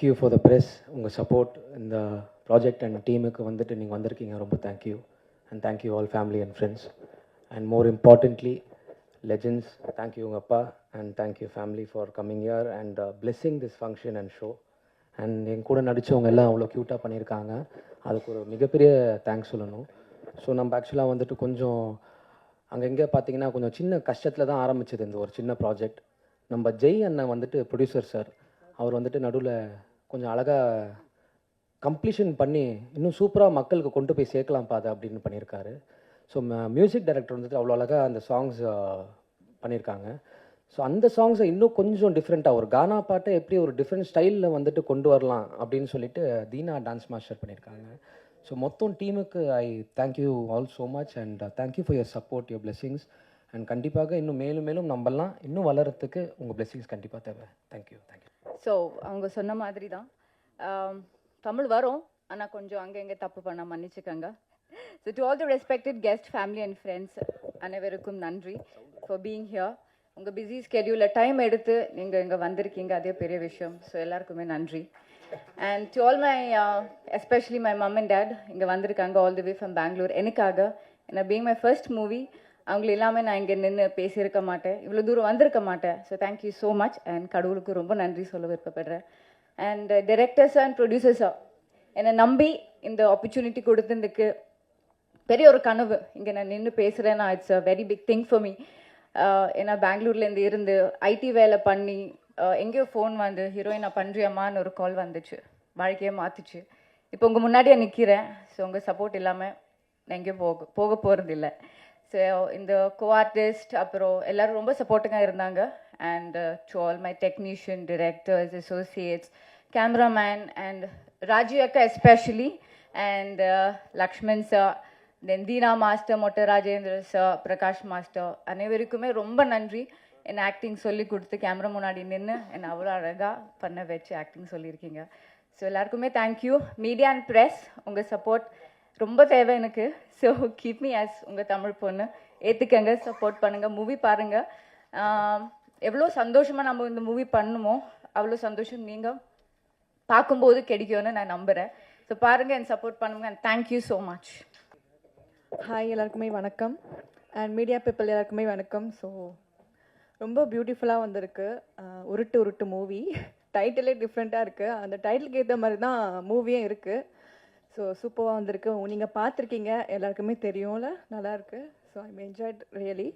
Thank you for the press உங்கள் support இந்த project and டீமுக்கு வந்துட்டு நீங்கள் வந்திருக்கீங்க. ரொம்ப thank you and thank you all family and friends and more importantly legends thank you உங்கள் அப்பா and thank you family for coming year and blessing this function and show and என் கூட நடித்தவங்க எல்லாம் அவ்வளோ க்யூட்டாக பண்ணியிருக்காங்க. அதுக்கு ஒரு மிகப்பெரிய தேங்க்ஸ் சொல்லணும். ஸோ நம்ம ஆக்சுவலாக வந்துட்டு கொஞ்சம் அங்கங்கே பார்த்தீங்கன்னா கொஞ்சம் சின்ன கஷ்டத்தில் தான் ஆரம்பிச்சது இந்த ஒரு சின்ன ப்ராஜெக்ட் நம்ம ஜெய் அண்ணன் வந்துட்டு ப்ரொடியூசர் சார் அவர் வந்துட்டு நடுவில் கொஞ்சம் அழகாக கம்ப்ளீஷன் பண்ணி இன்னும் சூப்பராக மக்களுக்கு கொண்டு போய் சேர்க்கலாம் பாதை அப்படின்னு பண்ணியிருக்காரு. ஸோ மியூசிக் டைரக்டர் வந்துட்டு அவ்வளோ அழகாக அந்த சாங்ஸ் பண்ணியிருக்காங்க. ஸோ அந்த சாங்ஸை இன்னும் கொஞ்சம் டிஃப்ரெண்ட்டாக ஒரு கானா பாட்டை எப்படி ஒரு டிஃப்ரெண்ட் ஸ்டைலில் வந்துட்டு கொண்டு வரலாம் அப்படின்னு சொல்லிட்டு தீனா டான்ஸ் மாஸ்டர் பண்ணியிருக்காங்க. ஸோ மொத்தம் டீமுக்கு I thank you all so much and thank you for your support your blessings and கண்டிப்பாக இன்னும் மேலும் மேலும் நம்பலாம். இன்னும் வளர்கிறதுக்கு உங்கள் பிளெஸிங்ஸ் கண்டிப்பாக தேவை. தேங்க்யூ தேங்க்யூ ஸோ அவங்க சொன்ன மாதிரி தான் um, தமிழ் வரும் ஆனால் கொஞ்சம் அங்கே இங்கே தப்பு பண்ண மன்னிச்சுக்கோங்க. So to all the respected guest family and friends அனைவருக்கும் நன்றி ஃபார் பீங் ஹியர் உங்கள் பிஸி ஸ்கெடியூலில் டைம் எடுத்து நீங்கள் இங்கே வந்திருக்கீங்க அதே பெரிய விஷயம். ஸோ எல்லாருக்குமே நன்றி. And to all my especially my mom and dad இங்கே வந்திருக்காங்க all the way from Bangalore எனக்காக என்ன பீங் மை ஃபர்ஸ்ட் மூவி அவங்கள இல்லாமல் நான் இங்கே நின்று பேசியிருக்க மாட்டேன். இவ்வளோ தூரம் வந்திருக்க மாட்டேன். So thank you so much and கடவுளுக்கு ரொம்ப நன்றி சொல்ல விருப்பப்படுறேன். அண்ட் டைரக்டர்ஸ் அண்ட் ப்ரொடியூசர்ஸாக என்னை நம்பி இந்த ஆப்பர்ச்சுனிட்டி கொடுத்ததுக்கு பெரிய ஒரு கனவு. இங்கே நான் நின்று பேசுகிறேன்னா it's a very big thing for me ஏன்னா பெங்களூர்லேருந்து இருந்து ஐடி வேலை பண்ணி எங்கேயோ ஃபோன் வந்து ஹீரோயினா பண்ணுறியம்மான்னு ஒரு கால் வந்துச்சு. வாழ்க்கையை மாற்றிச்சு இப்போ உங்கள் முன்னாடியே நிற்கிறேன் ஸோ உங்கள் சப்போர்ட் இல்லாமல் நான் எங்கேயும் போக போக போகிறது இல்லை ஸோ இந்த கோ ஆர்டிஸ்ட் அப்புறம் எல்லாரும் ரொம்ப சப்போர்ட்டிங்காக இருந்தாங்க. And to all my technician directors associates cameraman and Raju அக்கா especially and Lakshman sir then Deena master மொட்டை ராஜேந்திர சார் பிரகாஷ் மாஸ்டர் அனைவருக்குமே ரொம்ப நன்றி. என்னை ஆக்டிங் சொல்லி கொடுத்து கேமரா முன்னாடி நின்று என்னை அவ்வளோ அழகாக பண்ண வச்சு ஆக்டிங் சொல்லியிருக்கீங்க. ஸோ எல்லாருக்குமே thank you media and press உங்கள் சப்போர்ட் ரொம்ப தேவை எனக்கு. ஸோ கீப் மீ ஆஸ் உங்கள் தமிழ் பொண்ணு. ஏற்றுக்கங்க சப்போர்ட் பண்ணுங்கள் மூவி பாருங்கள் எவ்வளோ சந்தோஷமாக நம்ம இந்த மூவி பண்ணுமோ அவ்வளோ சந்தோஷம் நீங்கள் பார்க்கும்போது கிடைக்கும்னு நான் நம்புகிறேன் ஸோ பாருங்கள் என் சப்போர்ட் பண்ணுங்க and thank you so much hi எல்லாருக்குமே வணக்கம். அண்ட் மீடியா பீப்பிள் எல்லாருக்குமே வணக்கம். ஸோ ரொம்ப பியூட்டிஃபுல்லாக வந்திருக்கு. உருட்டு உருட்டு மூவி டைட்டிலே டிஃப்ரெண்ட்டாக இருக்குது அந்த டைட்டிலுக்கு ஏற்ற மாதிரி தான் மூவியும் இருக்குது ஸோ சூப்பராக வந்திருக்கு. நீங்கள் பார்த்துருக்கீங்க. எல்லாருக்குமே தெரியும்ல? நல்லாயிருக்கு so I enjoyed really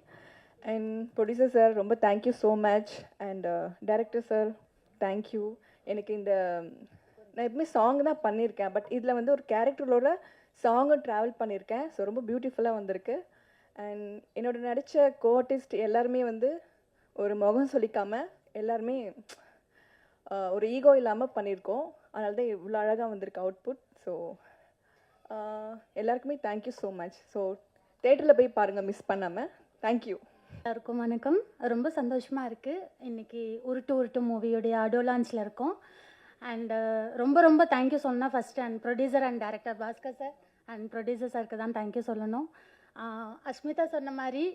and producer sir ரொம்ப thank you so much and director sir thank you எனக்கு இந்த நான் எப்பவுமே சாங் தான் பண்ணியிருக்கேன் பட் இதில் வந்து ஒரு கேரக்டரோட சாங்கும் ட்ராவல் பண்ணியிருக்கேன் ஸோ ரொம்ப பியூட்டிஃபுல்லாக வந்திருக்கு. அண்ட் என்னோட நடித்த கோஆர்டிஸ்ட் எல்லாருமே வந்து ஒரு முகம் சொல்லிக்காமல் எல்லாருமே uh, ஒரு ஈகோ இல்லாமல் பண்ணியிருக்கோம் அதனால தான் இவ்வளோ அழகாக வந்திருக்கு அவுட்புட் ஸோ எல்லாருக்குமே thank you so much so தேட்டரில் போய் பாருங்கள் மிஸ் பண்ணாமல் தேங்க்யூ எல்லாருக்கும் வணக்கம். ரொம்ப சந்தோஷமாக இருக்குது இன்றைக்கி உருட்டு உருட்டு மூவியோடைய ஆடியோ லான்ச்சில் இருக்கோம் அண்டு ரொம்ப ரொம்ப தேங்க்யூ சொல்லணும். First and producer and director Bhaskar sir and producer சாருக்கு தான் தேங்க்யூ சொல்லணும். அஸ்மிதா சொன்ன மாதிரி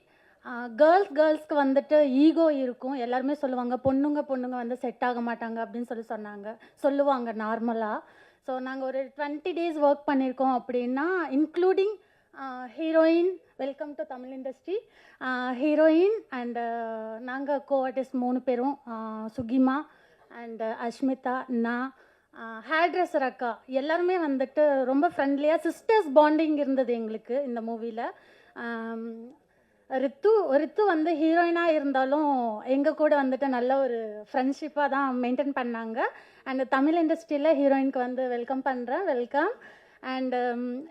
கேர்ள்ஸ் கேர்ள்ஸ்க்கு வந்துட்டு ஈகோ இருக்கும். எல்லாருமே சொல்லுவாங்க பொண்ணுங்க பொண்ணுங்க வந்து செட் ஆக மாட்டாங்க அப்படின்னு சொல்லி சொன்னாங்க. சொல்லுவாங்க நார்மலாக ஸோ நாங்கள் ஒரு டுவெண்ட்டி டேஸ் ஒர்க் பண்ணியிருக்கோம் அப்படின்னா including heroine welcome to Tamil industry heroine and நாங்கள் கோ ஆர்டிஸ்ட் மூணு பேரும் சுகிமா அண்டு அஷ்மிதா நான் ஹேர் ட்ரெஸ்ஸர் அக்கா. எல்லாருமே வந்துட்டு ரொம்ப ஃப்ரெண்ட்லியாக சிஸ்டர்ஸ் பாண்டிங் இருந்தது எங்களுக்கு இந்த மூவியில் ரித்து ரித்து வந்து ஹீரோயினாக இருந்தாலும் எங்கள் கூட வந்துட்டு நல்ல ஒரு ஃப்ரெண்ட்ஷிப்பாக தான் மெயின்டைன் பண்ணாங்க. அண்ட் தமிழ் இண்டஸ்ட்ரியில் ஹீரோயினுக்கு வந்து வெல்கம் பண்ணுறேன் வெல்கம் அண்டு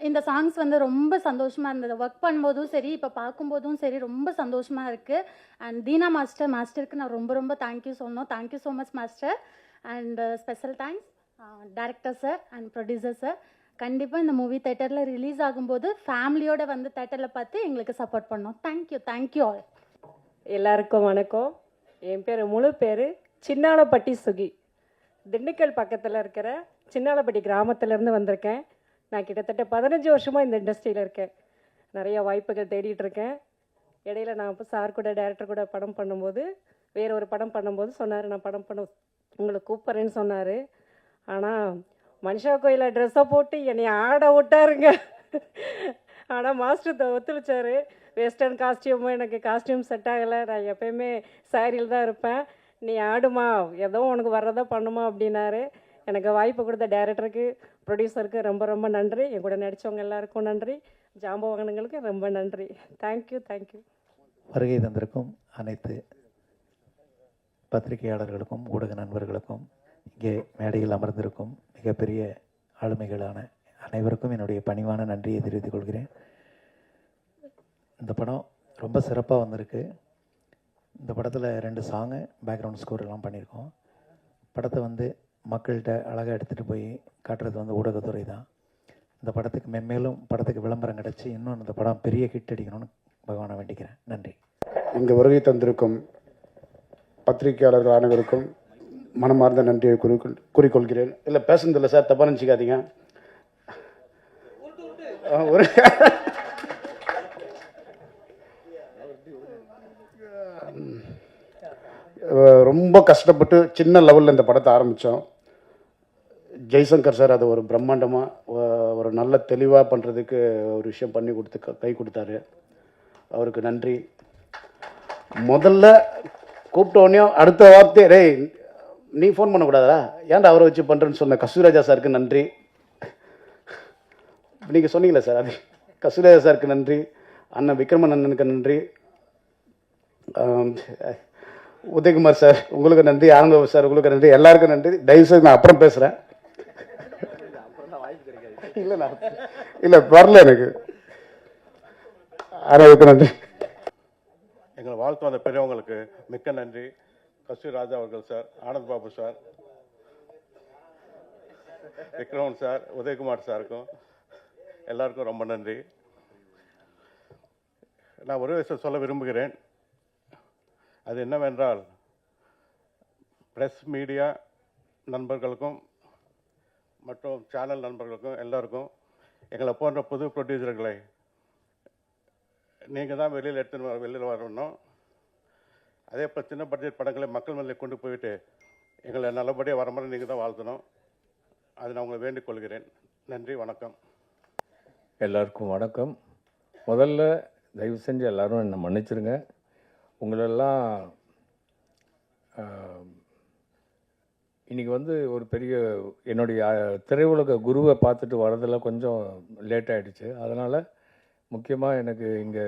இந்த சாங்ஸ் வந்து ரொம்ப சந்தோஷமாக இருந்தது. ஒர்க் பண்ணும்போதும் சரி இப்போ பார்க்கும்போதும் சரி ரொம்ப சந்தோஷமாக இருக்குது அண்ட் தீனா மாஸ்டர் மாஸ்டருக்கு நான் ரொம்ப ரொம்ப தேங்க்யூ சொன்னோம். Thank you so much master and special thanks director sir and producer sir கண்டிப்பாக இந்த மூவி தேட்டரில் ரிலீஸ் ஆகும்போது ஃபேமிலியோட வந்து தேட்டரில் பார்த்து எங்களுக்கு சப்போர்ட் பண்ணோம். தேங்க்யூ தேங்க்யூ ஆல் எல்லாருக்கும் வணக்கம். என் பேர் முழு பேர் சின்னாலப்பட்டி சுகி. திண்டுக்கல் பக்கத்தில் இருக்கிற சின்னாலப்பட்டி கிராமத்துலேருந்து வந்திருக்கேன். நான் கிட்டத்தட்ட பதினஞ்சு வருஷமாக இந்த இண்டஸ்ட்ரியில் இருக்கேன். நிறைய வாய்ப்புகள் தேடிட்டு இருக்கேன். இடையில நான் இப்போ சார் கூட டேரக்டர் கூட படம் பண்ணும்போது வேற ஒரு படம் பண்ணும்போது சொன்னார் நான் படம் பண்ண உங்களை கூப்பிட்றேன்னு சொன்னார். ஆனால் மனுஷா கோயிலில் ட்ரெஸ்ஸை போட்டு என்னை ஆட விட்டாருங்க. ஆனால் மாஸ்டர் ஒத்துழைச்சாரு. வெஸ்டர்ன் காஸ்டியூமும் எனக்கு காஸ்டியூம் செட் ஆகலை. நான் எப்பயுமே சாரியில் தான் இருப்பேன். நீ ஆடுமா? ஏதோ உனக்கு வர்றதா பண்ணுமா? அப்படின்னாரு. எனக்கு வாய்ப்பு கொடுத்த டேரக்டருக்கு ப்ரொடியூசருக்கு ரொம்ப ரொம்ப நன்றி. என் கூட நடித்தவங்க எல்லாருக்கும் நன்றி. ஜாம்பவாகனங்களுக்கு ரொம்ப நன்றி. தேங்க்யூ தேங்க்யூ வருகை தந்திருக்கும் அனைத்து பத்திரிகையாளர்களுக்கும் ஊடக நண்பர்களுக்கும் இங்கே மேடையில் அமர்ந்திருக்கும் மிகப்பெரிய ஆளுமைகளான அனைவருக்கும் என்னுடைய பணிவான நன்றியை தெரிவித்துக் கொள்கிறேன். இந்த படம் ரொம்ப சிறப்பாக வந்திருக்கு. இந்த படத்தில் ரெண்டு சாங்கு பேக்ரவுண்ட் ஸ்கோர் எல்லாம் பண்ணியிருக்கோம் படத்தை வந்து மக்கள்கிட்ட அழகாக எடுத்துகிட்டு போய் காட்டுறது வந்து ஊடகத்துறை தான். இந்த படத்துக்கு மென்மேலும் படத்துக்கு விளம்பரம் கிடச்சி இன்னும் இந்த படம் பெரிய ஹிட் அடிக்கணும்னு பகவானை வேண்டிக்கிறேன். நன்றி. இங்கு வருகை தந்திருக்கும் பத்திரிகையாளர்கள் அனைவருக்கும் மனமார்ந்த நன்றியை குறிக்கொள் கூறிக்கொள்கிறேன். இல்லை பேசுனதில்லை சார் தப்பாக நினச்சிக்காதீங்க. ஒரு ரொம்ப கஷ்டப்பட்டு சின்ன லெவலில் இந்த படத்தை ஆரம்பித்தோம் ஜெய்சங்கர் சார் அதை ஒரு பிரம்மாண்டமாக ஒரு நல்ல தெளிவாக பண்ணுறதுக்கு ஒரு விஷயம் பண்ணி கொடுத்து க- கை கொடுத்தாரு. அவருக்கு நன்றி. முதல்ல கூப்பிட்ட உடனே அடுத்த வார்த்தை ரே நீ ஃபோன் பண்ணக்கூடாதா ஏன்டா அவரை வச்சு பண்ணுறேன்னு சொன்ன? கஸ்தூராஜா சாருக்கு நன்றி. நீங்கள் சொன்னீங்களே சார் அது. கஸ்தூராஜா சாருக்கு நன்றி. அண்ணன் விக்ரமன் அண்ணனுக்கு நன்றி உதயகுமார் சார் உங்களுக்கு நன்றி. ஆனந்த சார் உங்களுக்கு நன்றி. எல்லாருக்கும் நன்றி. தயவுசெய்து நான் அப்புறம் பேசுகிறேன் இல்லை நான் இல்லை வரல எனக்கு. அனைவருக்கும் நன்றி. எங்களை வாழ்த்து வந்த பெரியவங்களுக்கு மிக்க நன்றி. கஸ்தூரி ராஜா அவர்கள் sir Anand Babu sir Vikraman sir Udayakumar சாருக்கும் எல்லாருக்கும் ரொம்ப நன்றி. நான் ஒரு விஷயம் சொல்ல விரும்புகிறேன். அது என்னவென்றால் ப்ரெஸ் மீடியா நண்பர்களுக்கும் மற்றும் சேனல் நண்பர்களுக்கும் எல்லாருக்கும் எங்களை போன்ற புது ப்ரொடியூசர்களை நீங்கள் தான் வெளியில் எடுத்துன்னு வர வெளியில் வரணும். அதே போல் சின்ன பட்ஜெட் படங்களை மக்கள் மேலே கொண்டு போயிட்டு எங்களை நல்லபடியாக வர மாதிரி நீங்கள் தான் வாழ்த்தணும். அதை நான் உங்களை வேண்டிக் கொள்கிறேன். நன்றி வணக்கம். எல்லாருக்கும் வணக்கம். முதல்ல தயவு செஞ்சு எல்லோரும் என்னை மன்னிச்சிருங்க. உங்களெல்லாம் இன்றைக்கி இன்னைக்கு வந்து ஒரு பெரிய என்னுடைய திரையுலக குருவை பார்த்துட்டு வரதெல்லாம் கொஞ்சம் லேட் ஆகிடுச்சு அதனால் முக்கியமாக எனக்கு இங்கே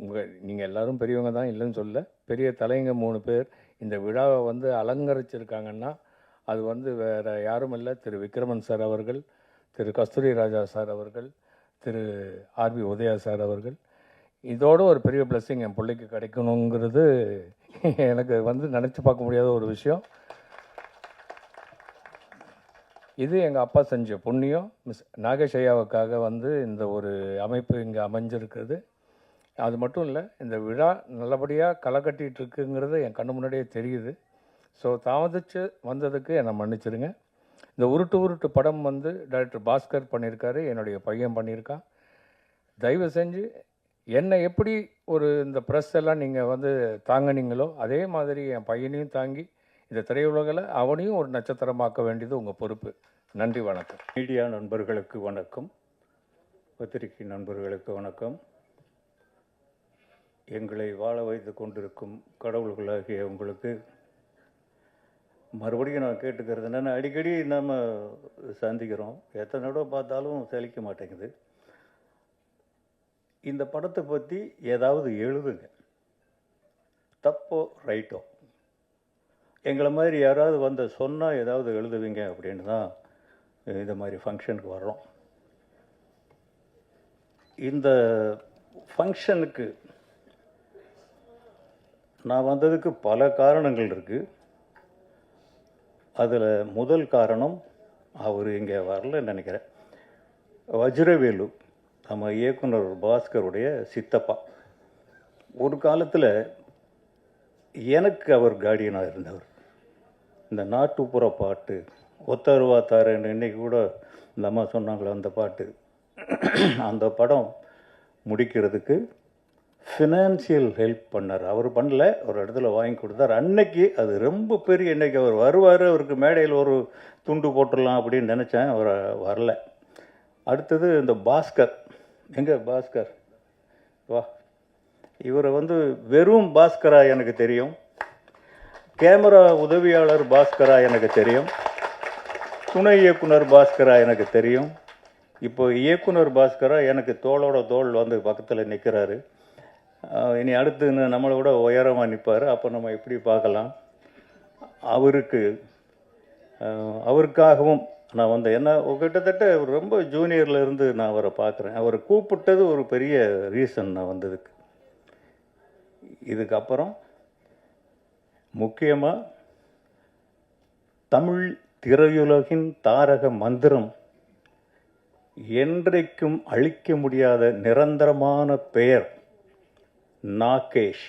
உங்கள் நீங்கள் எல்லாரும் பெரியவங்க தான் இல்லைன்னு சொல்ல பெரிய தலைங்க மூணு பேர். இந்த விழாவை வந்து அலங்கரிச்சிருக்காங்கன்னா அது வந்து வேறு யாரும் இல்லை திரு விக்ரமன் சார் அவர்கள் திரு கஸ்தூரி ராஜா சார் அவர்கள் திரு ஆர்பி உதயா சார் அவர்கள். இதோடு ஒரு பெரிய பிளஸ்ஸிங் என் பிள்ளைக்கு கிடைக்கணுங்கிறது எனக்கு வந்து நினச்சி பார்க்க முடியாத ஒரு விஷயம். இது எங்கள் அப்பா செஞ்ச புண்ணியம். மிஸ் நாகேஷ் ஐயாவுக்காக வந்து இந்த ஒரு அமைப்பு இங்கே அமைஞ்சிருக்குது. அது மட்டும் இல்லை இந்த விழா நல்லபடியாக களை கட்டிகிட்டு இருக்குங்கிறது என் கண்ணு முன்னாடியே தெரியுது. ஸோ தாமதித்து வந்ததுக்கு என்னை மன்னிச்சிடுங்க இந்த உருட்டு உருட்டு படம் வந்து டைரக்டர் பாஸ்கர் பண்ணியிருக்காரு என்னுடைய பையன் பண்ணியிருக்கான் தயவு செஞ்சு என்னை எப்படி ஒரு இந்த ப்ரெஸ் எல்லாம் நீங்கள் வந்து தாங்கினீங்களோ அதே மாதிரி என் பையனையும் தாங்கி இந்த திரையுலகில் அவனையும் ஒரு நட்சத்திரமாக்க வேண்டியது உங்கள் பொறுப்பு. நன்றி வணக்கம். மீடியா நண்பர்களுக்கு வணக்கம். பத்திரிகை நண்பர்களுக்கு வணக்கம். எங்களை வாழ வைத்து கொண்டிருக்கும் கடவுள்களாகிய உங்களுக்கு. மறுபடியும் நான் கேட்டுக்கிறது என்னென்னா அடிக்கடி நாம் சந்திக்கிறோம். எத்தனை தடவை பார்த்தாலும் சலிக்க மாட்டேங்குது. இந்த படத்தை பற்றி ஏதாவது எழுதுங்க. தப்போ ரைட்டோ? எங்களை மாதிரி யாராவது வந்து சொன்னால் ஏதாவது எழுதுவீங்க அப்படின்னு தான் இந்த மாதிரி ஃபங்க்ஷனுக்கு வர்றோம். இந்த ஃபங்க்ஷனுக்கு நான் வந்ததுக்கு பல காரணங்கள் இருக்குது அதில் முதல் காரணம் அவர் இங்கே வரலன்னு நினைக்கிறேன். வஜ்ரவேலு நம்ம இயக்குனர் பாஸ்கருடைய சித்தப்பா. ஒரு காலத்தில் எனக்கு அவர் கார்டியனாக இருந்தவர். இந்த நாட்டுப்புற பாட்டு ஒத்தருவா தாரேன்னு இன்னைக்கு கூட இந்த அம்மா சொன்னாங்களே அந்த பாட்டு. அந்த படம் முடிக்கிறதுக்கு ஃபினான்சியல் ஹெல்ப் பண்ணார். அவர் பண்ணல ஒரு இடத்துல வாங்கி கொடுத்தார். அன்னைக்கு அது ரொம்ப பெரிய இன்றைக்கி அவர் வருவார் அவருக்கு மேடையில் ஒரு துண்டு போட்டுடலாம் அப்படின்னு நினச்சேன். அவர் வரல. அடுத்தது இந்த பாஸ்கர். எங்கே பாஸ்கர்? வா. இவரை வந்து வெறும் பாஸ்கரா எனக்கு தெரியும். கேமரா உதவியாளர் பாஸ்கரா எனக்கு தெரியும். துணை இயக்குனர் பாஸ்கரா எனக்கு தெரியும். இப்போ இயக்குனர் பாஸ்கரா எனக்கு தோளோட தோல் வந்து பக்கத்தில் நிற்கிறாரு இனி அடுத்து நம்மளை விட உயரமாக நிற்பார் அப்போ நம்ம எப்படி பார்க்கலாம்? அவருக்கு அவருக்காகவும் நான் வந்தேன் ஏன்னா கிட்டத்தட்ட ரொம்ப ஜூனியர்லேருந்து நான் அவரை பார்க்குறேன். அவரை கூப்பிட்டது ஒரு பெரிய ரீசன் நான் வந்ததுக்கு. இதுக்கப்புறம் முக்கியமாக தமிழ் திரையுலகின் தாரக மந்திரம் என்றைக்கும் அழிக்க முடியாத நிரந்தரமான பெயர். நாகேஷ்.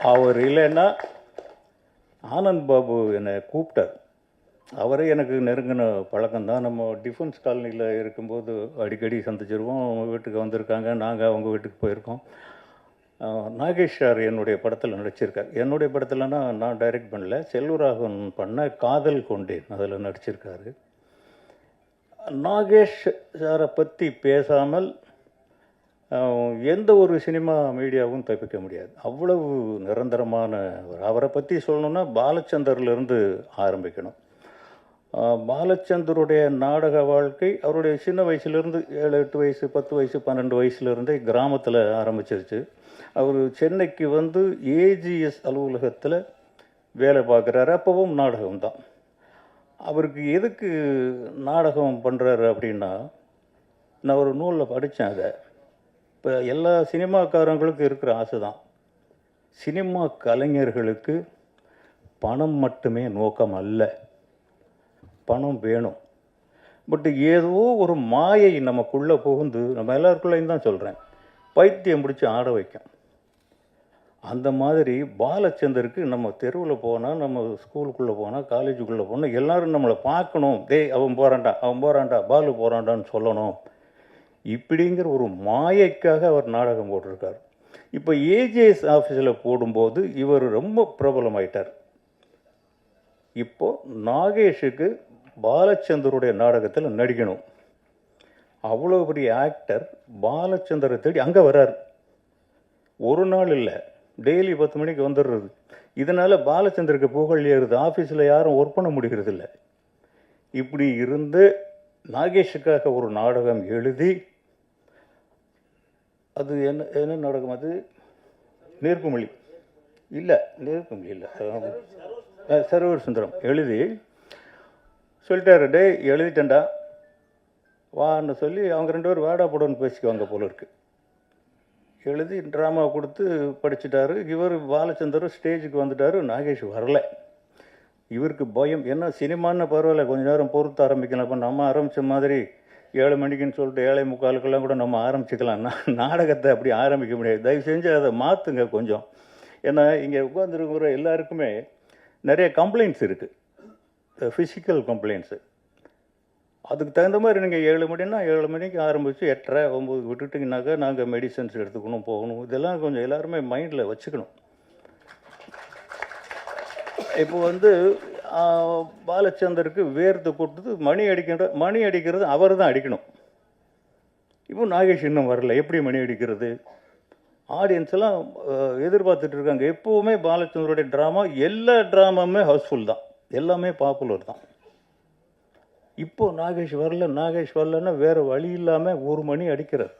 அவர் இல்லைன்னா ஆனந்த் பாபு என்னை கூப்பிட்டார். அவரே எனக்கு நெருங்கின பழக்கம்தான் நம்ம டிஃபென்ஸ் காலனியில் இருக்கும்போது அடிக்கடி சந்திச்சிருவோம். அவங்க வீட்டுக்கு வந்திருக்காங்க. நாங்கள் அவங்க வீட்டுக்கு போயிருக்கோம். நாகேஷ் சார் என்னுடைய படத்தில் நடிச்சிருக்கார். என்னுடைய படத்தில்னா நான் டைரக்ட் பண்ணல. செல்வராகவன் பண்ண காதல் கொண்டேன். அதில் நடிச்சிருக்காரு. நாகேஷ் சாரை பற்றி பேசாமல் எந்த ஒரு சினிமா மீடியாவும் தப்பிக்க முடியாது. அவ்வளவு நிரந்தரமான அவரை பற்றி சொல்லணும்னா பாலச்சந்தர்லேருந்து ஆரம்பிக்கணும். பாலச்சந்தருடைய நாடக வாழ்க்கை அவருடைய சின்ன வயசுலேருந்து ஏழு எட்டு வயசு பத்து வயசு பன்னெண்டு வயசுலேருந்தே கிராமத்தில் ஆரம்பிச்சிருச்சு. அவர் சென்னைக்கு வந்து ஏஜிஎஸ் அலுவலகத்தில் வேலை பார்க்குறாரு. அப்போவும் நாடகம் தான் அவருக்கு எதுக்கு நாடகம் பண்ணுறாரு அப்படின்னா நான் ஒரு நூலில் படித்தேன் அதை. இப்போ எல்லா சினிமாக்காரங்களுக்கும் இருக்கிற ஆசை தான் சினிமா கலைஞர்களுக்கு பணம் மட்டுமே நோக்கம் அல்ல. பணம் வேணும். பட் ஏதோ ஒரு மாயை நமக்குள்ளே புகுந்து நம்ம எல்லாருக்குள்ளேயும் தான் சொல்கிறேன் பைத்தியம் பிடிச்சி ஆட வைக்கும். அந்த மாதிரி பாலச்சந்தருக்கு நம்ம தெருவில் போனால் நம்ம ஸ்கூலுக்குள்ளே போனால் காலேஜுக்குள்ளே போனால் எல்லோரும் நம்மளை பார்க்கணும். டேய் அவன் போகிறான்டா அவன் போகிறான்டா பாலு போகிறான்டான்னு சொல்லணும். இப்படிங்கிற ஒரு மாயைக்காக அவர் நாடகம் போட்டிருக்கார். இப்போ ஏஜிஎஸ் ஆஃபீஸில் போடும்போது இவர் ரொம்ப பிரபலமாயிட்டார். இப்போது நாகேஷுக்கு பாலச்சந்தருடைய நாடகத்தில் நடிக்கணும். அவ்வளோ பெரிய ஆக்டர் பாலச்சந்தரை தேடி அங்கே வர்றார். ஒரு நாள் இல்லை டெய்லி பத்து மணிக்கு வந்துடுறது. இதனால் பாலச்சந்தருக்கு புகழ் ஏறுது. ஆஃபீஸில் யாரும் ஒர்க் பண்ண முடிகிறது இல்லை இப்படி இருந்து நாகேஷுக்காக ஒரு நாடகம் எழுதி அது என்ன என்ன நடக்கும் அது? நேர்குமொழி இல்லை நேர்குமொழி இல்லை. சரோவர் சுந்தரம் எழுதி சொல்லிட்டாரு டேய் எழுதிட்டேன்டா. வான்னு சொல்லி அவங்க ரெண்டு பேரும் வாடா போடன்னு பேசிக்குவாங்க போல இருக்கு. எழுதி ட்ராமா கொடுத்து படிச்சுட்டாரு. இவர் பாலச்சந்தரும் ஸ்டேஜுக்கு வந்துட்டாரு. நாகேஷ் வரல. இவருக்கு பயம். என்ன சினிமான்னு பரவாயில்ல. கொஞ்ச நேரம் பொறுத்து ஆரம்பிக்கலாம். அப்போ நம்ம ஆரம்பித்த மாதிரி ஏழு மணிக்குன்னு சொல்லிட்டு ஏழை முக்காலுக்கெல்லாம் கூட நம்ம ஆரம்பிச்சுக்கலாம். நாடகத்தை அப்படி ஆரம்பிக்க முடியாது. தயவு செஞ்சு அதை மாற்றுங்க கொஞ்சம். ஏன்னா இங்கே உட்காந்துருக்கிற எல்லாருக்குமே நிறைய கம்ப்ளைண்ட்ஸ் இருக்குது ஃபிசிக்கல் கம்ப்ளைண்ட்ஸு அதுக்கு தகுந்த மாதிரி நீங்கள் ஏழு மணினா ஏழு மணிக்கு ஆரம்பித்து எட்டரை ஒம்பது விட்டுட்டிங்கனாக்கா நாங்கள் மெடிசன்ஸ் எடுத்துக்கணும் போகணும். இதெல்லாம் கொஞ்சம் எல்லாருமே மைண்டில் வச்சுக்கணும். இப்போ வந்து பாலச்சந்தருக்கு வேர்த்து கொடுத்து மணி அடிக்கின்ற மணி அடிக்கிறது அவர் தான் அடிக்கணும். இப்போ நாகேஷ் இன்னும் வரல. எப்படி மணி அடிக்கிறது? ஆடியன்ஸ் எல்லாம் எதிர்பார்த்துட்டு இருக்காங்க. எப்போவுமே பாலச்சந்தருடைய ட்ராமா எல்லா ட்ராமாவுமே ஹவுஸ்ஃபுல் தான். எல்லாமே பாப்புலர் தான். இப்போது நாகேஷ் வரல நாகேஷ் வரலன்னா வேறு வழி இல்லாமல் ஒரு மணி அடிக்கிறார்.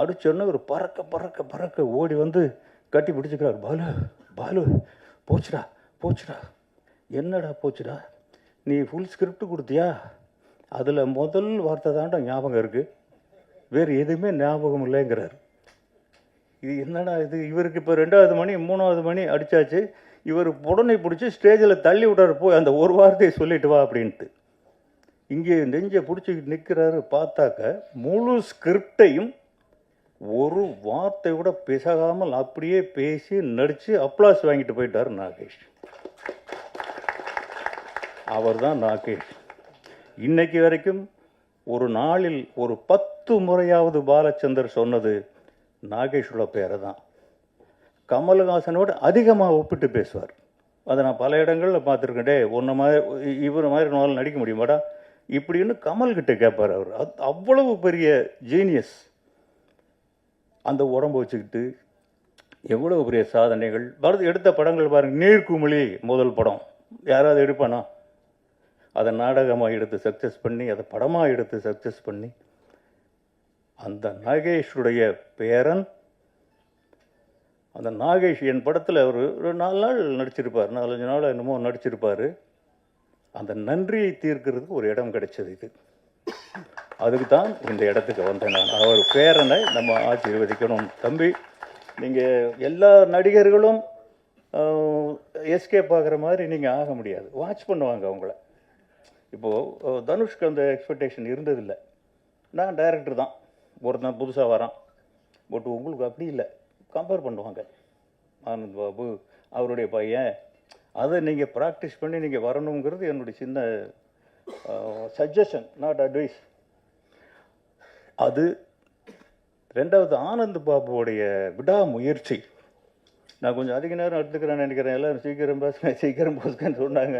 அடிச்சோடனே ஒரு பறக்க பறக்க பறக்க ஓடி வந்து கட்டி பிடிச்சிக்கிறார். பாலு பாலு போச்சுடா போச்சுடா. என்னடா போச்சுடா? நீ ஃபுல் ஸ்கிரிப்ட் கொடுத்தியா? அதில் முதல் வார்த்தை தாண்டா ஞாபகம் இருக்குது வேறு எதுவுமே ஞாபகம் இல்லைங்கிறார். இது என்னடா இது? இவருக்கு இப்போ ரெண்டாவது மணி மூணாவது மணி அடிச்சாச்சு. இவர் உடனே பிடிச்சி ஸ்டேஜில் தள்ளி விட்டாரு போய் அந்த ஒரு வார்த்தையை சொல்லிட்டு வா அப்படின்ட்டு. இங்கே நெஞ்சை பிடிச்சிக்கிட்டு நிற்கிறாரு பார்த்தாக்க முழு ஸ்கிரிப்டையும் ஒரு வார்த்தை கூட பிசகாமல் அப்படியே பேசி நடித்து அப்ளாஸ் வாங்கிட்டு போயிட்டார் நாகேஷ். அவர் தான் நாகேஷ் இன்னைக்கு வரைக்கும் ஒரு நாளில் ஒரு பத்து முறையாவது பாலச்சந்தர் சொன்னது நாகேஷோட பேரை தான் கமல்ஹாசனோட அதிகமாக ஒப்பிட்டு பேசுவார். அதை நான் பல இடங்களில் பார்த்துருக்கேன். டே உன்ன மாதிரி இவர் மாதிரி நாள் நடிக்க முடியுமாடா இப்படின்னு கமல்கிட்ட கேட்பார் அவர். அது அவ்வளவு பெரிய ஜீனியஸ் அந்த உடம்பு வச்சுக்கிட்டு எவ்வளவு பெரிய சாதனைகள். பரத் எடுத்த படங்கள் பாருங்கள் நீர்க்குமிழி முதல் படம். யாராவது எடுப்பானா? அதை நாடகமாக எடுத்து சக்ஸஸ் பண்ணி அதை படமாக எடுத்து சக்ஸஸ் பண்ணி அந்த நாகேஷுடைய பேரன் அந்த நாகேஷ் என் படத்தில் அவர் ஒரு நாலு நாள் நடிச்சிருப்பார் நாலஞ்சு நாள் என்னமோ நடிச்சிருப்பார். அந்த நன்றியை தீர்க்கிறதுக்கு ஒரு இடம் கிடைச்சது இது. அதுக்கு தான் இந்த இடத்துக்கு வந்தேன் நான். அவர் பேரனை நம்ம ஆசீர்வதிக்கணும். தம்பி நீங்கள் எல்லா நடிகர்களும் எஸ்கேப் ஆகிற மாதிரி நீங்கள் ஆக முடியாது. வாட்ச் பண்ணுவாங்க அவங்கள. இப்போது தனுஷ்க்கு அந்த எக்ஸ்பெக்டேஷன் இருந்ததில்லை. நான் டைரக்டர் தான். ஒருத்தன் புதுசாக வரான். பட் உங்களுக்கு அப்படி இல்லை. கம்பேர் பண்ணுவாங்க. ஆனந்த் பாபு அவருடைய பையன் அதை நீங்கள் ப்ராக்டிஸ் பண்ணி நீங்கள் வரணுங்கிறது என்னுடைய சின்ன சஜஷன் நாட் அட்வைஸ் அது ரெண்டாவது ஆனந்த் பாபுவோடைய விடாமுயற்சி. நான் கொஞ்சம் அதிக நேரம் எடுத்துக்கிறேன்னு நினைக்கிறேன். எல்லாரும் சீக்கிரம் பேசுகிறேன் சீக்கிரம் பேசுகிறேன்னு சொன்னாங்க.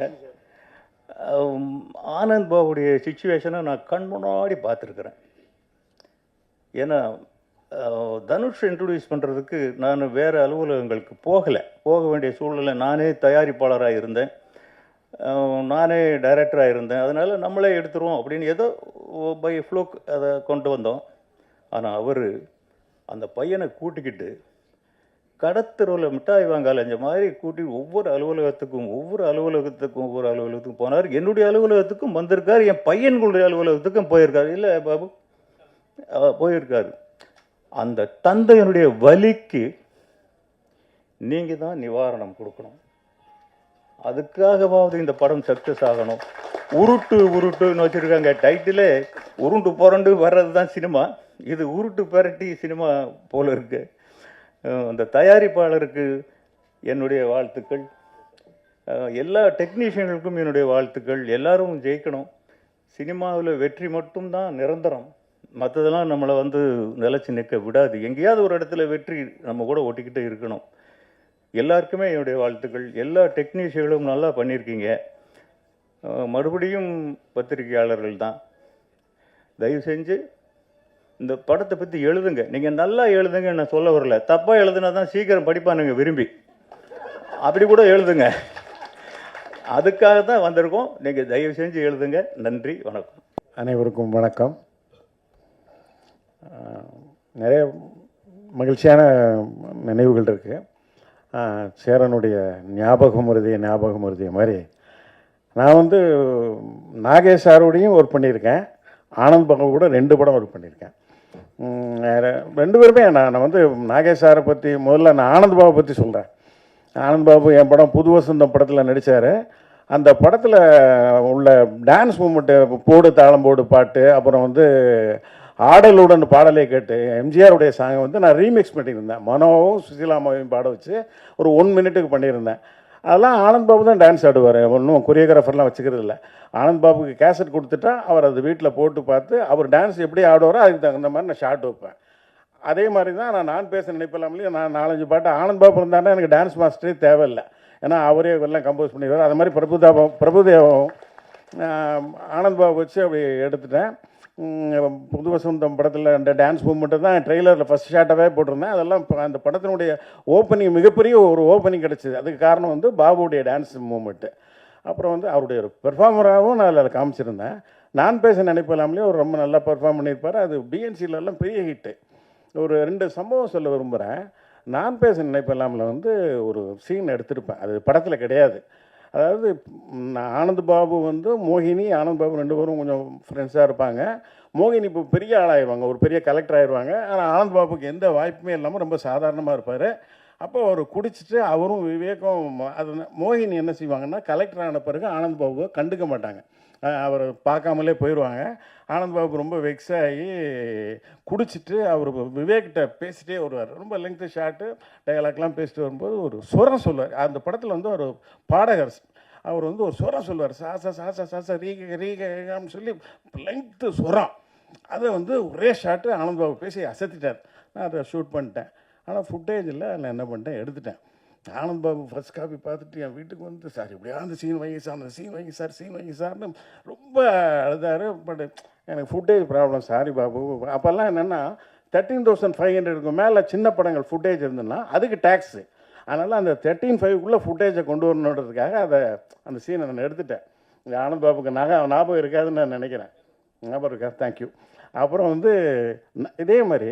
ஆனந்த் பாபுடைய சுச்சுவேஷனை நான் கண் முன்னாடி பார்த்துருக்குறேன். ஏன்னா தனுஷ் இன்ட்ரடியூஸ் பண்ணுறதுக்கு நான் வேறு அலுவலகங்களுக்கு போகலை. போக வேண்டிய சூழ்நிலை நானே தயாரிப்பாளராக இருந்தேன். நானே டைரக்டராக இருந்தேன். அதனால் நம்மளே எடுத்துருவோம் அப்படின்னு ஏதோ பை ஃப்ளோக் அதை கொண்டு வந்தோம். ஆனால் அவர் அந்த பையனை கூட்டிக்கிட்டு கடத்தெருவில் மிட்டாய் வாங்க அலைஞ்ச மாதிரி கூட்டி ஒவ்வொரு அலுவலகத்துக்கும் ஒவ்வொரு அலுவலகத்துக்கும் ஒவ்வொரு அலுவலகத்துக்கும் போனார். என்னுடைய அலுவலகத்துக்கும் வந்திருக்கார் என் பையன்களுடைய அலுவலகத்துக்கும் போயிருக்காரு. இல்லை பாபு. போயிருக்காரு. அந்த தந்தையனுடைய வலிக்கு நீங்கள் தான் நிவாரணம் கொடுக்கணும். அதுக்காகவாவது இந்த படம் சக்ஸஸ் ஆகணும். உருட்டு உருட்டுன்னு வச்சுருக்காங்க டைட்டிலே உருண்டு புரண்டு வர்றது தான் சினிமா. இது உருட்டு பரட்டி சினிமா போல இருக்குது அந்த தயாரிப்பாளருக்கு என்னுடைய வாழ்த்துக்கள். எல்லா டெக்னீஷியன்களுக்கும் என்னுடைய வாழ்த்துக்கள். எல்லாரும் ஜெயிக்கணும். சினிமாவில் வெற்றி மட்டும்தான் நிரந்தரம். மற்றதெல்லாம் நம்மளை வந்து நிலச்சி நிற்க விடாது. எங்கேயாவது ஒரு இடத்துல வெற்றி நம்ம கூட ஒட்டிக்கிட்டே இருக்கணும். எல்லாருக்குமே என்னுடைய வாழ்த்துக்கள். எல்லா டெக்னீஷியர்களும் நல்லா பண்ணியிருக்கீங்க. மறுபடியும் பத்திரிகையாளர்கள் தான். தயவு செஞ்சு இந்த படத்தை பற்றி எழுதுங்க. நீங்கள் நல்லா எழுதுங்க நான் சொல்ல வரல. தப்பாக எழுதுனா தான் சீக்கிரம் படிப்பானுங்க விரும்பி. அப்படி கூட எழுதுங்க. அதுக்காக தான் வந்திருக்கோம். நீங்கள் தயவு செஞ்சு எழுதுங்க. நன்றி வணக்கம். அனைவருக்கும் வணக்கம். நிறைய மகிழ்ச்சியான நினைவுகள் இருக்குது சேரனுடைய ஞாபகம் உறுதிய ஞாபகம் உறுதிய மாதிரி. நான் வந்து நாகேஷ் சாரோடையும் ஒர்க் பண்ணியிருக்கேன். ஆனந்த் பாபு கூட ரெண்டு படம் ஒர்க் பண்ணியிருக்கேன். ரெண்டு பேருமே நான் நான் வந்து நாகேஷ் சாரை பற்றி முதல்ல நான் ஆனந்த் பாபு பற்றி சொல்கிறேன் ஆனந்த் பாபு என் படம் புது வசந்தம் படத்தில் நடித்தார் அந்த படத்தில் உள்ள டான்ஸ் மூமெண்ட்டு போடு தாளம் போடு பாட்டு அப்புறம் வந்து ஆடலுடன் பாடலை கேட்டு எம்ஜிஆருடைய சாங்கை வந்து நான் ரீமிக்ஸ் பண்ணியிருந்தேன். மனோவும் சுசிலாமாவையும் பாட வச்சு ஒரு ஒன் மினிட்டுக்கு பண்ணியிருந்தேன். அதெல்லாம் ஆனந்த் பாபு தான் டான்ஸ் ஆடுவார். ஒன்றும் கொரியோகிராஃபர்லாம் வச்சுக்கிறது இல்லை. ஆனந்த் பாபுக்கு கேசட் கொடுத்துட்டா அவர் அது வீட்டில் போட்டு பார்த்து அவர் டான்ஸ் எப்படி ஆடுவாரோ அதுக்கு தகுந்த மாதிரி நான் ஷார்ட் வைப்பேன். அதே மாதிரி தான் நான் நான் பேச நினைப்பலாமலே நான் நாலஞ்சு பாட்டு ஆனந்த் பாபு இருந்தாருன்னா எனக்கு டான்ஸ் மாஸ்டரே தேவையில்லை. ஏன்னா அவரே எல்லாம் கம்போஸ் பண்ணிடுவார். அது மாதிரி பிரபுதாபம் பிரபுதேவம் ஆனந்த் பாபு வச்சு அப்படி எடுத்துட்டேன். புது வசந்தம் படத்தில் அந்த டான்ஸ் மூமெண்ட்டு தான் ட்ரெய்லரில் ஃபஸ்ட் ஷாட்டாகவே போட்டிருந்தேன். அதெல்லாம் இப்போ அந்த படத்தினுடைய ஓப்பனிங் மிகப்பெரிய ஒரு ஓப்பனிங் கிடச்சிது. அதுக்கு காரணம் வந்து பாபுடைய டான்ஸ் மூமெண்ட்டு அப்புறம் வந்து அவருடைய ஒரு பெர்ஃபார்மராகவும் நான் அதில் காமிச்சிருந்தேன். நான் பேச நினைப்பில்லாமலே அவர் ரொம்ப நல்லா பெர்ஃபார்ம் பண்ணியிருப்பார். அது பிஎன்சிலெல்லாம் பெரிய ஹிட்டு ஒரு ரெண்டு சம்பவம் சொல்ல விரும்புகிறேன் நான் பேச நினைப்பில்லாமல் வந்து ஒரு சீன் எடுத்திருப்பேன். அது படத்தில் கிடையாது. அதாவது நான் ஆனந்த் பாபு வந்து மோகினி ஆனந்த் பாபு ரெண்டு பேரும் கொஞ்சம் ஃப்ரெண்ட்ஸாக இருப்பாங்க. மோகினி இப்போ பெரிய ஆளாயிருவாங்க ஒரு பெரிய கலெக்டர் ஆயிடுவாங்க ஆனால் ஆனந்த் பாபுக்கு எந்த வாய்ப்புமே இல்லாமல் ரொம்ப சாதாரணமாக இருப்பார். அப்போ அவர் குடிச்சிட்டு அவரும் விவேகம் அது மோகினி என்ன செய்வாங்கன்னா கலெக்டர் ஆன பிறகு ஆனந்த் பாபுவை கண்டுக்க மாட்டாங்க. அவரை அவர் பார்க்காமலே போயிடுவாங்க ஆனந்த் பாபு ரொம்ப வெக்ஸ் ஆகி குடிச்சிட்டு அவர் விவேக்கிட்ட பேசிட்டே வருவார். ரொம்ப லெங்க்த்து ஷார்ட்டு டயலாக்லாம் பேசிட்டு வரும்போது ஒரு சுரம் சொல்லுவார். அந்த படத்தில் வந்து ஒரு பாடகர் அவர் வந்து ஒரு சுரம் சொல்லுவார். சாசா சாசா சாசா ரீக ரீகன்னு சொல்லி லெங்க்த்து சுரம். அதை வந்து ஒரே ஷார்ட்டு ஆனந்த் பாபு பேசி அசத்திட்டார். நான் அதை ஷூட் பண்ணிட்டேன். ஆனால் ஃபுட்டேஜ் இல்லை. நான் என்ன பண்ணிட்டேன்? எடுத்துட்டேன். ஆனந்த் பாபு ஃபர்ஸ்ட் காப்பி பார்த்துட்டு என் வீட்டுக்கு வந்து சார் இப்படியா அந்த சீன் வைங்க சார் அந்த சீன் வைங்க சார் சீன் வைங்க சார்னு ரொம்ப அழுதாரு. பட் எனக்கு ஃபுட்டேஜ் ப்ராப்ளம் சாரி பாபு. அப்போல்லாம் என்னென்னா தேர்ட்டீன் தௌசண்ட் ஃபைவ் ஹண்ட்ரடுக்கு மேலே சின்ன படங்கள் ஃபுட்டேஜ் இருந்ததுன்னா அதுக்கு டேக்ஸு அதனால் அந்த தேர்ட்டீன் ஃபைவ்க்குள்ளே ஃபுட்டேஜை கொண்டு வரணுன்றதுக்காக அதை அந்த சீனை நான் எடுத்துட்டேன். இந்த ஆனந்த் பாபுக்கு நகை ஞாபகம் இருக்காதுன்னு நான் நினைக்கிறேன். ஞாபகம் இருக்கா? தேங்க்யூ அப்புறம் வந்து இதே மாதிரி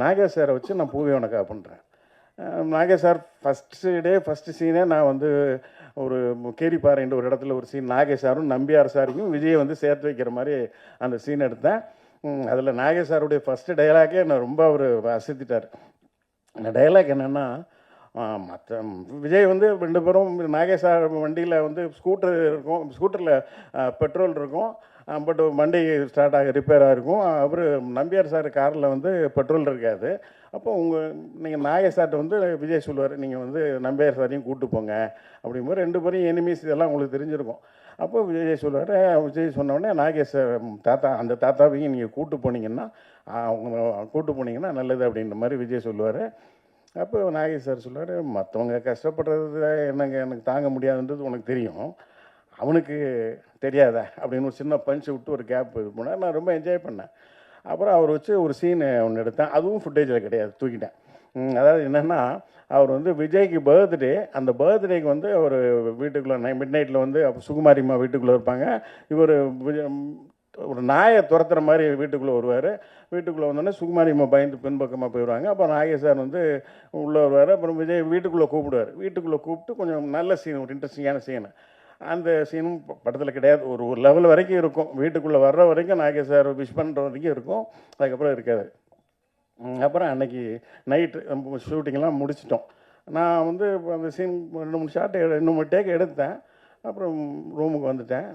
நாகேஷ் சாரை வச்சு நான் பூவே உனக்காக பண்ணுறேன் Nagesh sir first day first சீனே நான் வந்து ஒரு கேரிப்பாறைன்ற ஒரு இடத்துல ஒரு சீன் நாகேஷாரும் நம்பியார் சாரையும் விஜயை வந்து சேர்த்து வைக்கிற மாதிரி அந்த சீன் எடுத்தேன். அதில் நாகேஷாருடைய ஃபஸ்ட்டு டைலாக்கே நான் ரொம்ப அவர் அசத்திட்டார். அந்த டைலாக் என்னென்னா மற்ற விஜய் வந்து ரெண்டு பேரும் நாகேஷ் வண்டியில் வந்து ஸ்கூட்டர் இருக்கும் ஸ்கூட்டரில் பெட்ரோல் இருக்கும். பட் வண்டி ஸ்டார்ட் ஆகி ரிப்பேர் ஆகிருக்கும் அவர் நம்பியார் சார் காரில் வந்து பெட்ரோல் இருக்காது. அப்போ உங்கள் நீங்கள் நாய சார்ட்ட வந்து விஜய் சொல்லுவார் நீங்கள் வந்து நம்பியார் சாரையும் கூப்பிட்டு போங்க. அப்படிங்கும்போது ரெண்டு பேரும் எனிமீஸ் இதெல்லாம் உங்களுக்கு தெரிஞ்சிருக்கும். அப்போ விஜய் சொல்லுவார் விஜய் சொன்னோடனே நாகேஷ் தாத்தா அந்த தாத்தாவையும் நீங்கள் கூப்பிட்டு போனீங்கன்னா அவங்க கூப்பிட்டு போனீங்கன்னா நல்லது. அப்படின்ற மாதிரி விஜய் சொல்லுவார். அப்போ நாகேஷ் சார் சொல்லுவார் மற்றவங்க கஷ்டப்படுறது என்னங்க? எனக்கு தாங்க முடியாதுன்றது உனக்கு தெரியும். அவனுக்கு தெரியாதா அப்படின்னு ஒரு சின்ன பஞ்சு விட்டு ஒரு கேப் இது போனால் நான் ரொம்ப என்ஜாய் பண்ணேன். அப்புறம் அவர் வச்சு ஒரு சீன் ஒன்று எடுத்தேன். அதுவும் ஃபுட்டேஜில் கிடையாது. தூக்கிட்டேன். அதாவது என்னென்னா அவர் வந்து விஜய்க்கு பர்த்டே அந்த பர்த்டேக்கு வந்து அவர் வீட்டுக்குள்ளே மிட் நைட்டில் வந்து அப்போ சுகுமாரிம்மா வீட்டுக்குள்ளே இருப்பாங்க. இவர் ஒரு நாயை துரத்துற மாதிரி வீட்டுக்குள்ளே வருவார். வீட்டுக்குள்ளே வந்தோடனே சுகுமாரிம்மா பயந்து பின்பக்கமாக போயிடுவாங்க. அப்போ நாகேஷ் சார் வந்து உள்ளே வருவார். அப்புறம் விஜய் வீட்டுக்குள்ளே கூப்பிடுவார். வீட்டுக்குள்ளே கூப்பிட்டு கொஞ்சம் நல்ல சீன் ஒரு இன்ட்ரெஸ்டிங்கான சீனு அந்த சீனும் படத்தில் கிடையாது. ஒரு ஒரு லெவல் வரைக்கும் இருக்கும். வீட்டுக்குள்ளே வர்ற வரைக்கும் நாகே சார் விஷ் பண்ணுற வரைக்கும் இருக்கும். அதுக்கப்புறம் இருக்காது அப்புறம் அன்னைக்கு நைட்டு ஷூட்டிங்லாம் முடிச்சிட்டோம். நான் வந்து இப்போ அந்த சீன் ரெண்டு மூணு ஷாட் ரெண்டு மூணு டேக் எடுத்தேன். அப்புறம் ரூமுக்கு வந்துட்டேன்.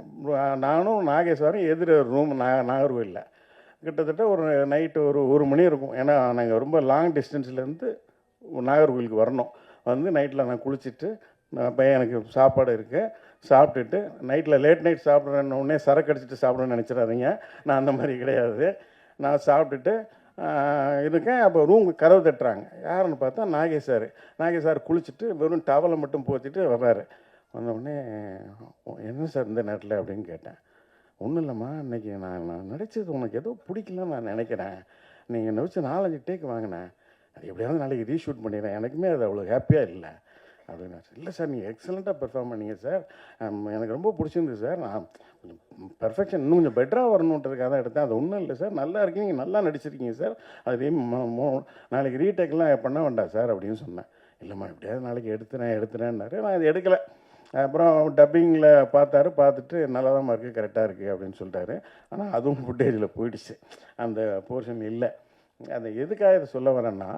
நானும் நாகேஸ்வரும் எதிர ரூம் நா நாகர்கோயிலில் கிட்டத்தட்ட ஒரு நைட்டு ஒரு ஒரு மணி இருக்கும். ஏன்னா நாங்கள் ரொம்ப லாங் டிஸ்டன்ஸ்லேருந்து நாகர்கோவிலுக்கு வரணும். வந்து நைட்டில் நான் குளிச்சுட்டு பையன் எனக்கு சாப்பாடு இருக்குது சாப்பிட்டுட்டு நைட்டில் லேட் நைட் சாப்பிட்றேன்னு உடனே சரக்கு அடிச்சுட்டு சாப்பிடணும்னு நினச்சிடாதீங்க. நான் அந்த மாதிரி கிடையாது. நான் சாப்பிட்டுட்டு இருக்கேன். அப்போ ரூம் கதவு தட்டுறாங்க. யாருன்னு பார்த்தா நாகேஷ் சார். நாகேஷ் சார் குளிச்சுட்டு வெறும் டவலை மட்டும் போத்திட்டு வர்றாரு. வந்தவுடனே என்ன சார் இந்த நேரத்தில்? அப்படின்னு கேட்டேன். ஒன்றும் இல்லைம்மா. இன்னைக்கு நான் நான் நடித்தது உனக்கு ஏதோ பிடிக்கலன்னு நான் நினைக்கிறேன். நீங்கள் என்னை வச்சு நாலஞ்சு டேக் வாங்கினேன். அது எப்படியாவது நாளைக்கு ரீஷூட் பண்ணிடுறேன். எனக்குமே அது அவ்வளோ ஹாப்பியாக இல்லை. அப்படின்னு இல்லை சார் நீங்கள் எக்ஸலண்ட்டாக பெர்ஃபார்ம் பண்ணீங்க சார். எனக்கு ரொம்ப பிடிச்சிருந்தது சார். நான் கொஞ்சம் பெர்ஃபெக்ஷன் இன்னும் கொஞ்சம் பெட்டராக வரணுன்றதுக்காக தான் எடுத்தேன். அது ஒன்றும் இல்லை சார். நல்லா இருக்கீங்க. நல்லா நடிச்சிருக்கீங்க சார். அதே நாளைக்கு ரீடேக்லாம் பண்ண வேண்டாம் சார் அப்படின்னு சொன்னேன். இல்லைம்மா எப்படியாவது நாளைக்கு எடுத்துறேன் எடுத்துனேன்னாரு நான் இது எடுக்கலை. அப்புறம் டப்பிங்கில் பார்த்தாரு. பார்த்துட்டு நல்லா தான் இருக்குது கரெக்டாக இருக்குது அப்படின்னு சொல்லிட்டாரு. ஆனால் அதுவும் ஃபுட்டேஜில் போயிடுச்சு. அந்த போர்ஷன் இல்லை. அந்த எதுக்காக இதை சொல்ல வரேன்னா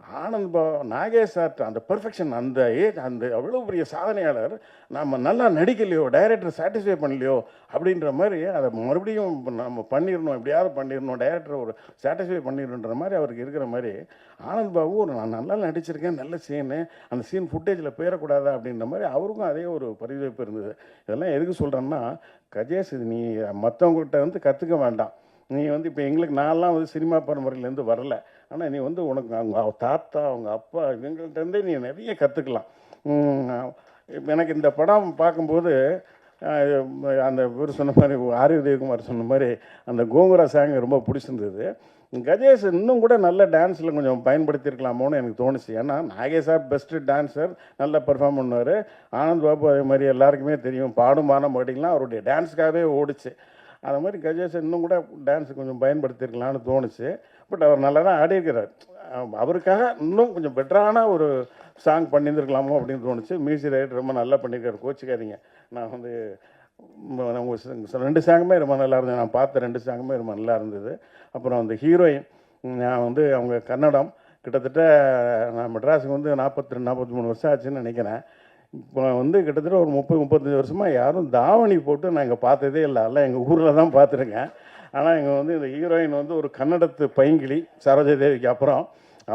ஆனந்த் பா நாகேஷ் அந்த பெர்ஃபெக்ஷன் அந்த ஏஜ் அந்த அவ்வளோ பெரிய சாதனையாளர் நம்ம நல்லா நடிக்கலையோ டைரக்டர் சாட்டிஸ்ஃபை பண்ணலையோ அப்படின்ற மாதிரி அதை மறுபடியும் நம்ம பண்ணிடணும் எப்படியாவது பண்ணிடணும் டைரக்டர் ஒரு சாட்டிஸ்ஃபை பண்ணிடணுன்ற மாதிரி அவருக்கு இருக்கிற மாதிரி ஆனந்த் பாபு ஒரு நான் நல்லா நடிச்சிருக்கேன் நல்ல சீனு அந்த சீன் ஃபுட்டேஜில் போயிடக்கூடாதா அப்படின்ற மாதிரி அவருக்கும் அதே ஒரு பரிதவிப்பு இருந்தது. இதெல்லாம் எதுக்கு சொல்கிறேன்னா கஜேஷ் இது நீ மற்றவங்ககிட்ட வந்து கற்றுக்க வேண்டாம். நீ வந்து இப்போ எங்களுக்கு நான்லாம் வந்து சினிமா பரம்பரையிலேருந்து வரல. ஆனால் நீ வந்து உனக்கு அவங்க தாத்தா அவங்க அப்பா இவங்கள்ட்டேருந்தே நீ நிறைய கற்றுக்கலாம் எனக்கு இந்த படம் பார்க்கும்போது அந்த இவர் சொன்ன மாதிரி ஆரிய உதயகுமார் சொன்ன மாதிரி அந்த கோங்குரா சாங் ரொம்ப பிடிச்சிருந்தது. கஜேஷ் இன்னும் கூட நல்ல டான்ஸில் கொஞ்சம் பயன்படுத்தியிருக்கலாமோன்னு எனக்கு தோணுச்சு. ஏன்னா நாகேஷா பெஸ்ட்டு டான்ஸர் நல்லா பெர்ஃபார்ம் பண்ணுவார். ஆனந்த் பாபு அதே மாதிரி எல்லாருக்குமே தெரியும். பாடும் பாடம் பாட்டிங்கலாம் அவருடைய டான்ஸுக்காகவே ஓடிச்சு. அது மாதிரி கஜேஷ் இன்னும் கூட டான்ஸ் கொஞ்சம் பயன்படுத்தியிருக்கலாம்னு தோணுச்சு. பட் அவர் நல்லா தான் ஆடியிருக்கிறார் அவருக்காக இன்னும் கொஞ்சம் பெட்டரான ஒரு சாங் பண்ணியிருந்துருக்கலாமோ அப்படின்னு தோணுச்சு. மியூசிக் ரைட் ரொம்ப நல்லா பண்ணியிருக்காரு கோச்சிக்காதீங்க. நான் வந்து நான் ரெண்டு சாங்குமே ரொம்ப நல்லா இருந்தது. நான் பார்த்த ரெண்டு சாங்குமே ரொம்ப நல்லா இருந்தது. அப்புறம் அந்த ஹீரோயின் நான் வந்து அவங்க கன்னடம். கிட்டத்தட்ட நான் மெட்ராஸுக்கு வந்து நாற்பத்தி ரெண்டு நாற்பத்தி மூணு வருஷம் ஆச்சுன்னு நினைக்கிறேன். இப்போ வந்து கிட்டத்தட்ட ஒரு முப்பது முப்பத்தஞ்சு வருஷமாக யாரும் தாவணி போட்டு நான் இங்கே பார்த்ததே இல்லை. எல்லாம் எங்கள் ஊரில் தான் பார்த்துருக்கேன். ஆனால் இங்கே வந்து இந்த ஹீரோயின் வந்து ஒரு கன்னடத்து பைங்கிலி சரோஜா தேவிக்கு அப்புறம்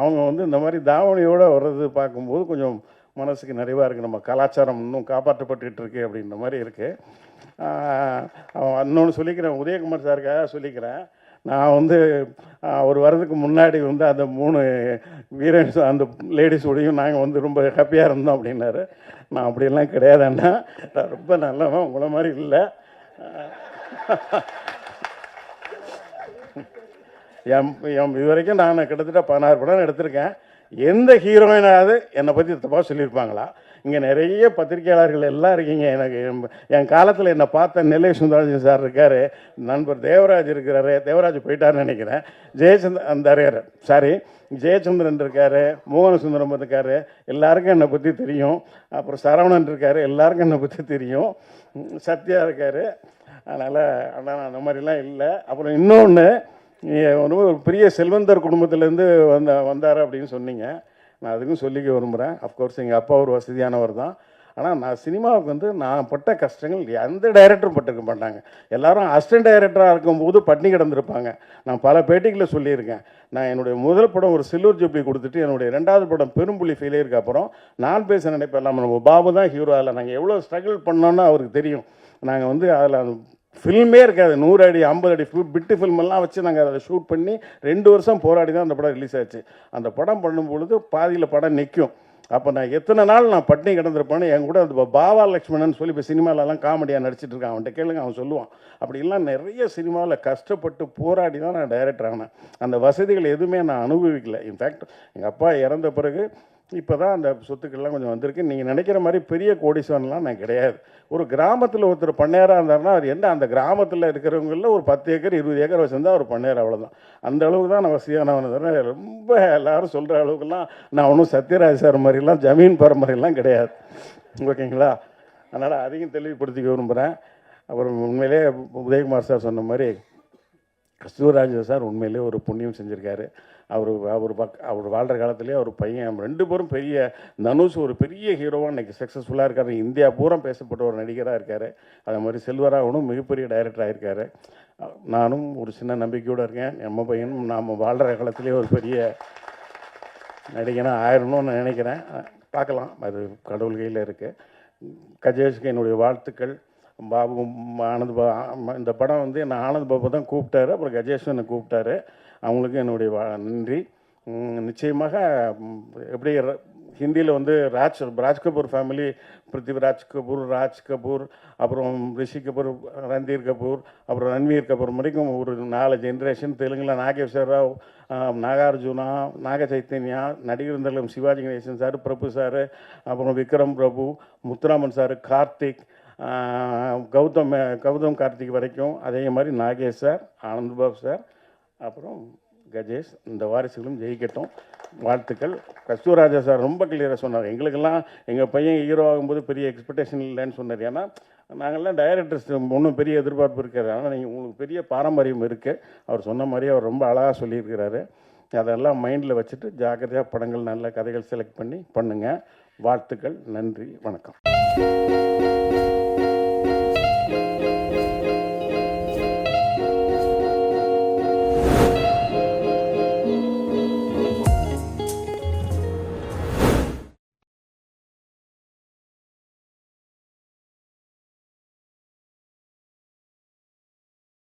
அவங்க வந்து இந்த மாதிரி தாவணியோடு வர்றது பார்க்கும்போது கொஞ்சம் மனசுக்கு நிறைவாக இருக்குது நம்ம கலாச்சாரம் இன்னும் காப்பாற்றப்பட்டுக்கிட்டு இருக்கு அப்படின்ற மாதிரி இருக்குது இன்னொன்று சொல்லிக்கிறேன். உதயகுமார் சாருக்காக சொல்லிக்கிறேன். நான் வந்து அவர் ஒரு வரதுக்கு முன்னாடி வந்து அந்த மூணு வீரன்ஸ் அந்த லேடிஸோடையும் நாங்கள் வந்து ரொம்ப ஹாப்பியாக இருந்தோம் அப்படின்னாரு. நான் அப்படியெல்லாம் கிடையாது அண்ணா நான் ரொம்ப நல்லவன் உங்களை மாதிரி இல்லை. என் என் இது வரைக்கும் நான் கிட்டத்தட்ட பதினாறு படம் எடுத்திருக்கேன். எந்த ஹீரோயினாவது என்னை பற்றி தப்பாக சொல்லியிருப்பாங்களா? இங்கே நிறைய பத்திரிகையாளர்கள் எல்லாம் இருக்கீங்க. எனக்கு என்- என் காலத்தில் என்னை பார்த்த நெல்லை சுந்தரராஜன் சார் இருக்கார் நண்பர் தேவராஜ் இருக்கிறாரு. தேவராஜ் போயிட்டாருன்னு நினைக்கிறேன். ஜெயச்சந்திரன் அந்த சாரி ஜெயச்சந்திரன் இருக்கார் மோகன சுந்தரம் இருக்கார். எல்லாருக்கும் என்னை பற்றி தெரியும். அப்புறம் சரவணன் இருக்கார் எல்லாருக்கும் என்னை பற்றி தெரியும். சத்யா இருக்கார். அதனால் ஆனால் அந்த மாதிரிலாம் இல்லை. அப்புறம் இன்னொன்று ஒரு ஒரு பெரிய செல்வந்தர் குடும்பத்திலேருந்து வந்த வந்தார் அப்படின்னு சொன்னீங்க. நான் அதுக்கும் சொல்லிக்க விரும்புகிறேன் அஃப்கோர்ஸ் எங்கள் அப்பா ஒரு வசதியானவர் தான். ஆனால் நான் சினிமாவுக்கு வந்து நான் பட்ட கஷ்டங்கள் எந்த டைரக்டரும் பட்டிருக்க மாட்டாங்க. எல்லாரும் அசிஸ்டன்ட் டைரக்டராக இருக்கும்போது பட்டினி கிடந்திருப்பாங்க. நான் பல பேட்டிகளை சொல்லியிருக்கேன். நான் என்னுடைய முதல் படம் ஒரு சில்வர் ஜூப்ளி கொடுத்துட்டு என்னுடைய ரெண்டாவது படம் பெரும்புலி ஃபெயிலியருக்கு அப்புறம் நான் பேச நினைப்பேன் நம்ம பாபு தான் ஹீரோ அதில் நாங்கள் எவ்வளோ ஸ்ட்ரகிள் பண்ணோன்னு அவருக்கு தெரியும். நாங்கள் வந்து அதில் ஃபில்மே இருக்காது. நூறு அடி ஐம்பது அடி பிட்டு ஃபில்மெல்லாம் வச்சு நாங்கள் அதை ஷூட் பண்ணி ரெண்டு வருஷம் போராடி தான் அந்த படம் ரிலீஸ் ஆச்சு. அந்த படம் பண்ணும்பொழுது பாதியில் படம் நிற்கும் அப்போ நான் எத்தனை நாள் நான் பட்னி கிடந்திருப்பேன்னு என் கூட அந்த பாபா லக்ஷ்மணன் சொல்லி இப்போ சினிமாலெலாம் காமெடியாக நடிச்சிட்டு இருக்கான். அவன்கிட்ட கேளுங்க அவன் சொல்லுவான். அப்படிலாம் நிறைய சினிமாவில் கஷ்டப்பட்டு போராடி தான் நான் டைரக்டர் ஆனேன். அந்த வசதிகள் எதுவுமே நான் அனுபவிக்கல. இன்ஃபேக்ட் எங்கள் அப்பா இறந்த பிறகு இப்போ தான் அந்த சொத்துக்கள்லாம் கொஞ்சம் வந்திருக்கு. நீங்கள் நினைக்கிற மாதிரி பெரிய கோடீஸ்வரன்லாம் நான் கிடையாது. ஒரு கிராமத்தில் ஒருத்தர் பண்ணையாராக இருந்தாருன்னா அது என்ன அந்த கிராமத்தில் இருக்கிறவங்களில் ஒரு பத்து ஏக்கர் இருபது ஏக்கர் வச்சுருந்தா ஒரு பண்ணையார் அவ்வளோதான் அந்த அளவுக்கு தான் நான் வசதியானவன் ரொம்ப எல்லாரும் சொல்கிற அளவுக்குலாம் நான் ஒன்றும் சத்யராஜ் சார் மாதிரிலாம் ஜமீன் போகிற மாதிரிலாம் கிடையாது. ஓகேங்களா? அதனால் அதையும் தெளிவுபடுத்திக்க விரும்புகிறேன் அப்புறம் உண்மையிலே உதயகுமார் சார் சொன்ன மாதிரி கஸ்தூராஜ் சார் உண்மையிலே ஒரு புண்ணியம் செஞ்சுருக்காரு. அவர் அவர் பக் அவர் வாழ்கிற காலத்திலே அவர் பையன் ரெண்டு பேரும் பெரிய தனுஷ் ஒரு பெரிய ஹீரோவாக இன்றைக்கி சக்ஸஸ்ஃபுல்லாக இருக்காரு. இந்தியா பூரா பேசப்பட்ட ஒரு நடிகராக இருக்கார். அதே மாதிரி செல்வராகவனும் மிகப்பெரிய டைரக்டர் இருக்கார் நானும் ஒரு சின்ன நம்பிக்கையோடு இருக்கேன். நம்ம பையனும் நாம் வாழ்கிற காலத்திலே ஒரு பெரிய நடிகனாக ஆயிடணும்னு நினைக்கிறேன். பார்க்கலாம். அது கடவுள் கையில் இருக்குது கஜேஷ்க்கு என்னுடைய வாழ்த்துக்கள். பாபு ஆனந்த் பா இந்த படம் வந்து என்ன ஆனந்த் பாபு தான் கூப்பிட்டாரு. அப்புறம் கஜேஷ்வனை கூப்பிட்டாரு. அவங்களுக்கு என்னுடைய வா- நன்றி. நிச்சயமாக எப்படி ஹிந்தியில் வந்து ராஜ் ராஜ் கபூர் ஃபேமிலி பிருத்திவிராஜ் கபூர் ராஜ் கபூர் அப்புறம் ரிஷி கபூர் ரந்தீர் கபூர் அப்புறம் ரன்வீர் கபூர் வரைக்கும் ஒரு நாலு ஜென்ரேஷன் தெலுங்கில் நாகேஸ்வர் ராவ் நாகார்ஜுனா நாக சைத்தன்யா நடிகர் தலம் சிவாஜி கணேசன் சார் பிரபு சார் அப்புறம் விக்ரம் பிரபு முத்துராமன் சார் கார்த்திக் கௌதம் கௌதம் கார்த்திக் வரைக்கும் அதே மாதிரி நாகேஷ் சார் ஆனந்த்பாப் சார் அப்புறம் கஜேஷ் இந்த வாரிசுகளும் ஜெயிக்கட்டும். வாழ்த்துக்கள். கஸ்தூராஜா சார் ரொம்ப கிளியராக சொன்னார். எங்களுக்கெல்லாம் எங்கள் பையன் ஹீரோ ஆகும்போது பெரிய எக்ஸ்பெக்டேஷன் இல்லைன்னு சொன்னார். ஏன்னா நாங்கள்லாம் டைரக்டர்ஸ் ஒன்றும் பெரிய எதிர்பார்ப்பு இருக்காது. ஆனால் நீங்கள் உங்களுக்கு பெரிய பாரம்பரியம் இருக்குது அவர் சொன்ன மாதிரி அவர் ரொம்ப அழகாக சொல்லியிருக்கிறாரு. அதெல்லாம் மைண்டில் வச்சுட்டு ஜாக்கிரதையாக படங்கள் நல்ல கதைகள் செலக்ட் பண்ணி பண்ணுங்கள் வாழ்த்துக்கள். நன்றி. வணக்கம்.